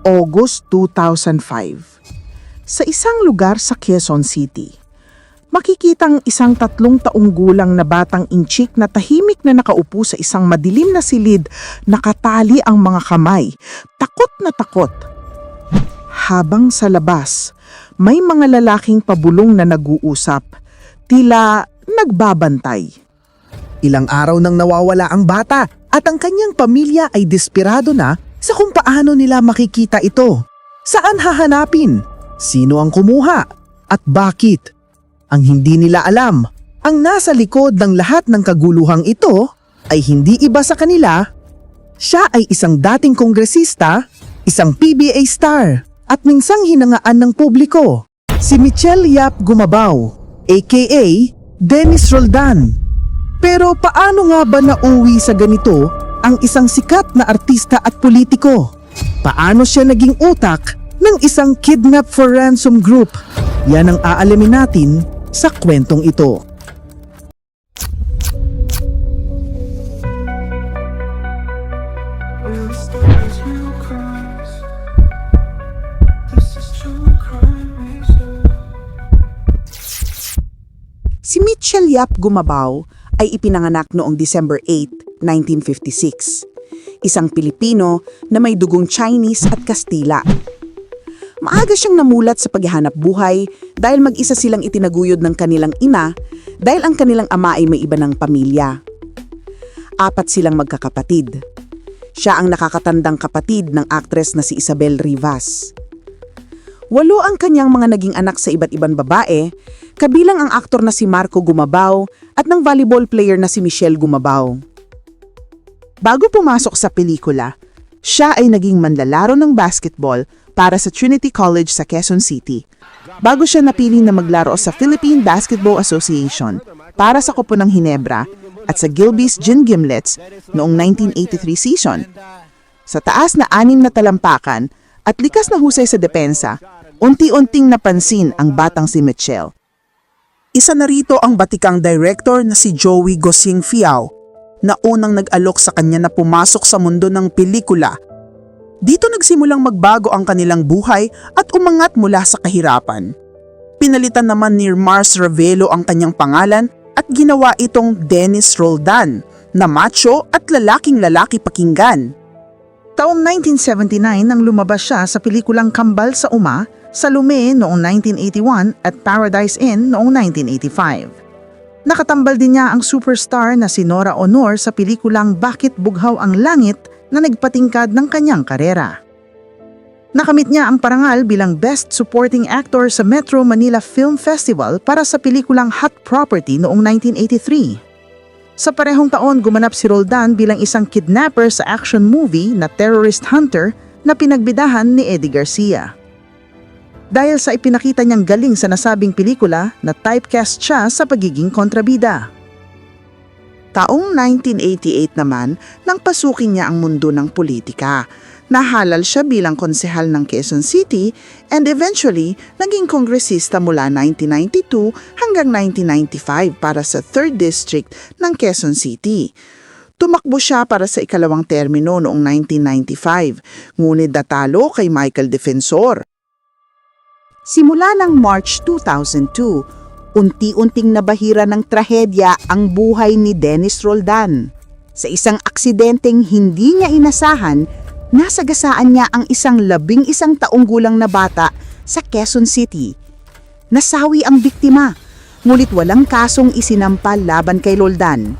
August 2005. Sa isang lugar sa Quezon City, makikitang isang tatlong taong gulang na batang inchik na tahimik na nakaupo sa isang madilim na silid, nakatali ang mga kamay, takot na takot. Habang sa labas, may mga lalaking pabulong na nag-uusap, tila nagbabantay. Ilang araw nang nawawala ang bata at ang kanyang pamilya ay desperado na sa kung paano nila makikita ito. Saan hahanapin? Sino ang kumuha? At bakit? Ang hindi nila alam, ang nasa likod ng lahat ng kaguluhang ito ay hindi iba sa kanila. Siya ay isang dating kongresista, isang PBA star, at minsang hinangaan ng publiko. Si Michelle Yap Gumabaw, aka Dennis Roldan. Pero paano nga ba nauwi sa ganito ang isang sikat na artista at politiko? Paano siya naging utak ng isang kidnap for ransom group? Yan ang aalamin natin sa kwentong ito. Si Mitchell Yap Gumabaw ay ipinanganak noong December 8, 1956. Isang Pilipino na may dugong Chinese at Kastila. Maaga siyang namulat sa paghahanap buhay dahil mag-isa silang itinaguyod ng kanilang ina dahil ang kanilang ama ay may iba ng pamilya. Apat silang magkakapatid. Siya ang nakakatandang kapatid ng aktres na si Isabel Rivas. Walo ang kanyang mga naging anak sa iba't ibang babae, kabilang ang aktor na si Marco Gumabaw at ng volleyball player na si Michelle Gumabaw. Bago pumasok sa pelikula, siya ay naging manlalaro ng basketball para sa Trinity College sa Quezon City. Bago siya napili na maglaro sa Philippine Basketball Association para sa Kopo ng Hinebra at sa Gilbey's Gin Gimlets noong 1983 season. Sa taas na anim na talampakan at likas na husay sa depensa, unti-unting napansin ang batang si Michelle. Isa na rito ang batikang director na si Joey Gosing Fiao na unang nag-alok sa kanya na pumasok sa mundo ng pelikula. Dito nagsimulang magbago ang kanilang buhay at umangat mula sa kahirapan. Pinalitan naman ni Mars Ravelo ang kanyang pangalan at ginawa itong Dennis Roldan na macho at lalaking lalaki pakinggan. Taong 1979 nang lumabas siya sa pelikulang Kambal sa Uma, sa Lume noong 1981 at Paradise Inn noong 1985. Nakatambal din niya ang superstar na si Nora Honor sa pelikulang Bakit Bughaw ang Langit na nagpatingkad ng kanyang karera. Nakamit niya ang parangal bilang Best Supporting Actor sa Metro Manila Film Festival para sa pelikulang Hot Property noong 1983. Sa parehong taon, gumanap si Roldan bilang isang kidnapper sa action movie na Terrorist Hunter na pinagbidahan ni Eddie Garcia. Dahil sa ipinakita niyang galing sa nasabing pelikula na typecast siya sa pagiging kontrabida. Taong 1988 naman nang pasukin niya ang mundo ng politika. Nahalal siya bilang konsehal ng Quezon City and eventually naging kongresista mula 1992 hanggang 1995 para sa 3rd District ng Quezon City. Tumakbo siya para sa ikalawang termino noong 1995, ngunit natalo kay Michael Defensor. Simula ng March 2002, unti-unting nabahira ng trahedya ang buhay ni Dennis Roldan. Sa isang aksidenteng hindi niya inasahan, nasagasaan niya ang isang labing isang taong gulang na bata sa Quezon City. Nasawi ang biktima, ngunit walang kasong isinampal laban kay Roldan.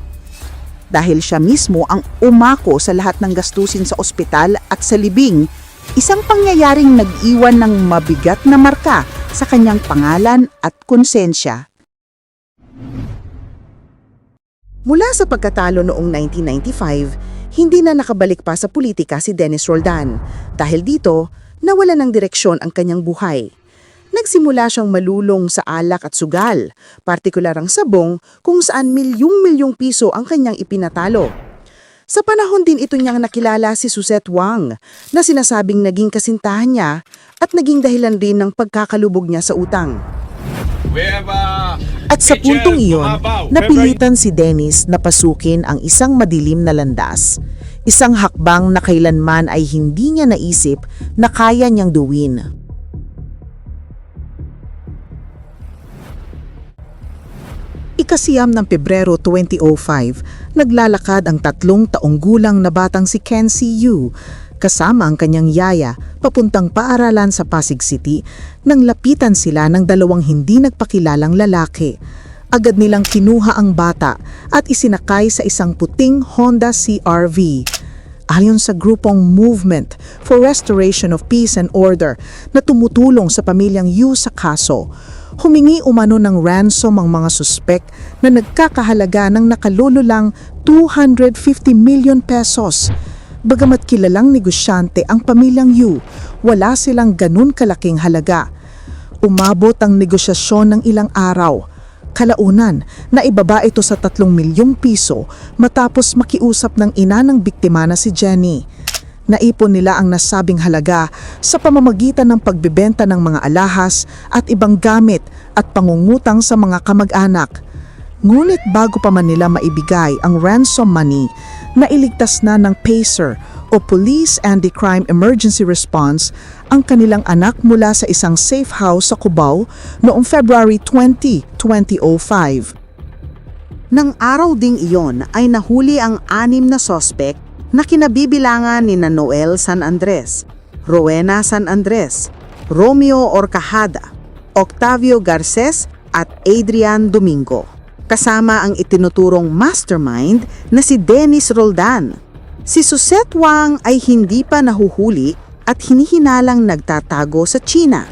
Dahil siya mismo ang umako sa lahat ng gastusin sa ospital at sa libing, isang pangyayaring nag-iwan ng mabigat na marka sa kanyang pangalan at konsensya. Mula sa pagkatalo noong 1995, hindi na nakabalik pa sa politika si Dennis Roldan. Dahil dito, nawala ng direksyon ang kanyang buhay. Nagsimula siyang malulong sa alak at sugal, partikular ang sabong kung saan milyong-milyong piso ang kanyang ipinatalo. Sa panahon din ito niyang nakilala si Suzette Wang na sinasabing naging kasintahan niya at naging dahilan rin ng pagkakalubog niya sa utang. Uh, At sa puntong iyon, napilitan si Dennis na pasukin ang isang madilim na landas. Isang hakbang na kailanman ay hindi niya naisip na kaya niyang duwin. Ikasiyam ng Pebrero 2005, naglalakad ang tatlong taong gulang na batang si Ken Si Yu kasama ang kanyang yaya papuntang paaralan sa Pasig City nang lapitan sila ng dalawang hindi nagpakilalang lalaki. Agad nilang kinuha ang bata at isinakay sa isang puting Honda CRV. Ayon sa grupong Movement for Restoration of Peace and Order na tumutulong sa pamilyang Yu sa kaso, humingi umano ng ransom ang mga suspek na nagkakahalaga ng nakalululang 250 million pesos. Bagamat kilalang negosyante ang pamilyang Yu, wala silang ganun kalaking halaga. Umabot ang negosyasyon ng ilang araw. Kalaunan, naibaba ito sa 3 milyong piso matapos makiusap ng ina ng biktima na si Jenny. Naipon nila ang nasabing halaga sa pamamagitan ng pagbebenta ng mga alahas at ibang gamit at pangungutang sa mga kamag-anak. Ngunit bago pa man nila maibigay ang ransom money, nailigtas na ng PACER o Police Anti-Crime Emergency Response ang kanilang anak mula sa isang safe house sa Cubao noong February 20, 2005. Nang araw ding iyon ay nahuli ang anim na sospek na kinabibilangan ni Noel San Andres, Rowena San Andres, Romeo Orcajada, Octavio Garces at Adrian Domingo. Kasama ang itinuturong mastermind na si Dennis Roldan. Si Susette Wang ay hindi pa nahuhuli at hinihinalang nagtatago sa China.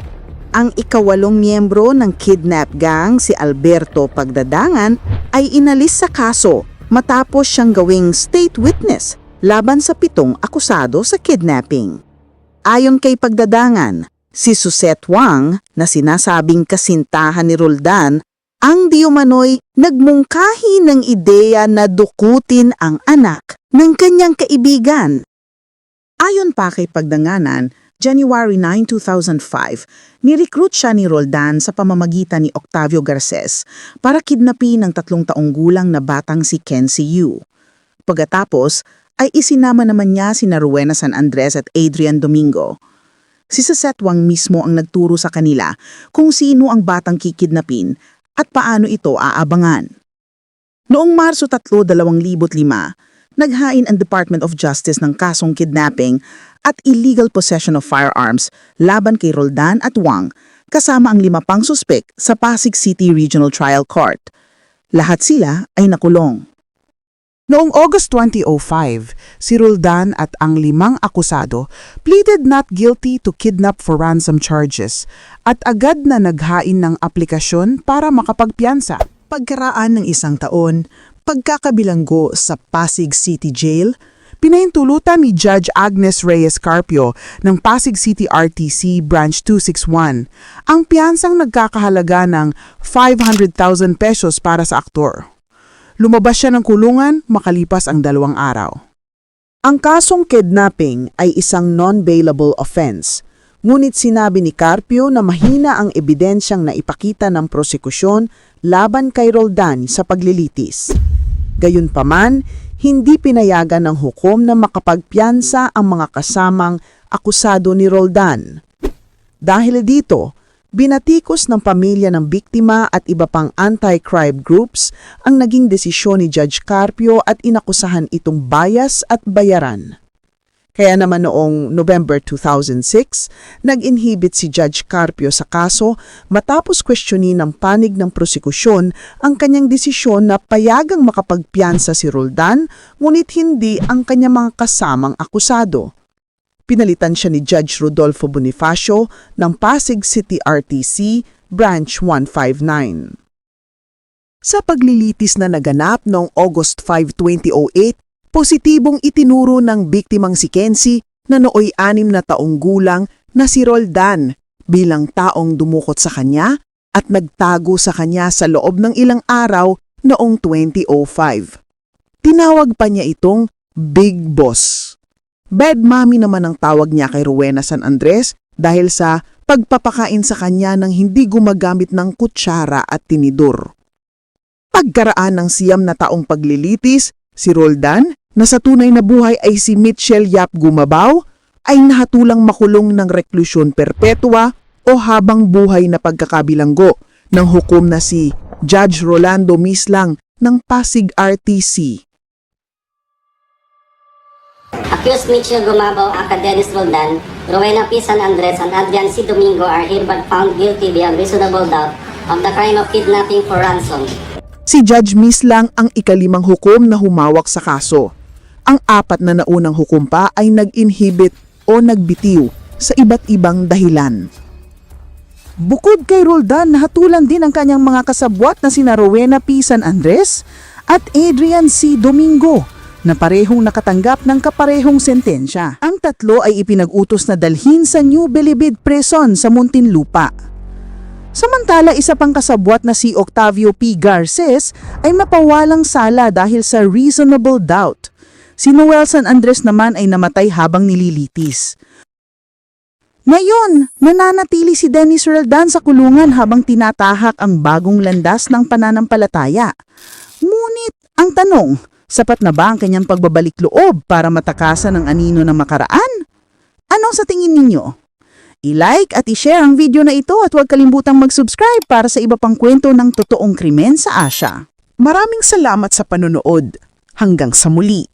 Ang ikawalong miyembro ng kidnap gang si Alberto Pagdadangan ay inalis sa kaso matapos siyang gawing state witness laban sa pitong akusado sa kidnapping. Ayon kay Pagdadangan, si Susette Wang na sinasabing kasintahan ni Roldan ang diumanoy nagmungkahi ng ideya na dukutin ang anak ng kanyang kaibigan. Ayon pa kay Pagdanganan, January 9, 2005, nirecruit siya ni Roldan sa pamamagitan ni Octavio Garces para kidnapin ng tatlong taong gulang na batang si Ken Si Yu. Pagkatapos, ay isinama naman niya si Rowena San Andres at Adrian Domingo. Si Sasetwang mismo ang nagturo sa kanila kung sino ang batang kikidnapin at paano ito aabangan. Noong Marso 3, 2005, naghain ang Department of Justice ng kasong kidnapping at illegal possession of firearms laban kay Roldan at Wang kasama ang lima pang suspek sa Pasig City Regional Trial Court. Lahat sila ay nakulong. Noong August 2005, si Roldan at ang limang akusado pleaded not guilty to kidnap for ransom charges at agad na naghain ng aplikasyon para makapagpiyansa. Pagkaraan ng isang taon, pagkakabilanggo sa Pasig City Jail, pinahintulutan ni Judge Agnes Reyes Carpio ng Pasig City RTC Branch 261 ang piyansang nagkakahalaga ng 500,000 pesos para sa aktor. Lumabas siya ng kulungan makalipas ang dalawang araw. Ang kasong kidnapping ay isang non-bailable offense, ngunit sinabi ni Carpio na mahina ang ebidensyang naipakita ng prosekusyon laban kay Roldan sa paglilitis. Gayunpaman, hindi pinayagan ng hukom na makapagpiyansa ang mga kasamang akusado ni Roldan. Dahil dito, Binatikos ng pamilya ng biktima at iba pang anti-crime groups ang naging desisyon ni Judge Carpio at inakusahan itong bias at bayaran. Kaya naman noong November 2006, nag-inhibit si Judge Carpio sa kaso matapos questionin ng panig ng prosekusyon ang kanyang desisyon na payagang makapagpiyansa si Roldan ngunit hindi ang kanyang mga kasamang akusado. Pinalitan siya ni Judge Rodolfo Bonifacio ng Pasig City RTC Branch 159. Sa paglilitis na naganap noong August 5, 2008, positibong itinuro ng biktimang si Kenzie na nooy anim na taong gulang na si Roldan bilang taong dumukot sa kanya at nagtago sa kanya sa loob ng ilang araw noong 2005. Tinawag pa niya itong Big Boss. Bad mommy naman ang tawag niya kay Rowena San Andres dahil sa pagpapakain sa kanya ng hindi gumagamit ng kutsara at tinidor. Pagkaraan ng siyam na taong paglilitis, si Roldan na sa tunay na buhay ay si Mitchell Yap Gumabaw ay nahatulang makulong ng reklusyon perpetua o habang buhay na pagkakabilanggo ng hukom na si Judge Rolando Mislang ng Pasig RTC. Accused Mitchell Gumabaw, Aka Dennis Roldan, Rowena P. San Andres, and Adrian C. Domingo are hereby found guilty beyond reasonable doubt of the crime of kidnapping for ransom. Si Judge Mislang ang ikalimang hukom na humawak sa kaso. Ang apat na naunang hukom pa ay nag-inhibit o nagbitiw sa iba't ibang dahilan. Bukod kay Roldan, nahatulan din ang kanyang mga kasabwat na sina Rowena P. San Andres at Adrian C. Domingo na parehong nakatanggap ng kaparehong sentensya. Ang tatlo ay ipinag-utos na dalhin sa New Bilibid Prison sa Muntinlupa. Samantala, isa pang kasabwat na si Octavio P. Garces ay mapawalang sala dahil sa reasonable doubt. Si Noel San Andres naman ay namatay habang nililitis. Ngayon, nananatili si Dennis Roldan sa kulungan habang tinatahak ang bagong landas ng pananampalataya. Ngunit, ang tanong, sapat na ba ang kanyang pagbabalik loob para matakasan ang anino ng makaraan? Anong sa tingin ninyo? I-like at i-share ang video na ito at huwag kalimutang mag-subscribe para sa iba pang kwento ng totoong krimen sa Asya. Maraming salamat sa panonood. Hanggang sa muli.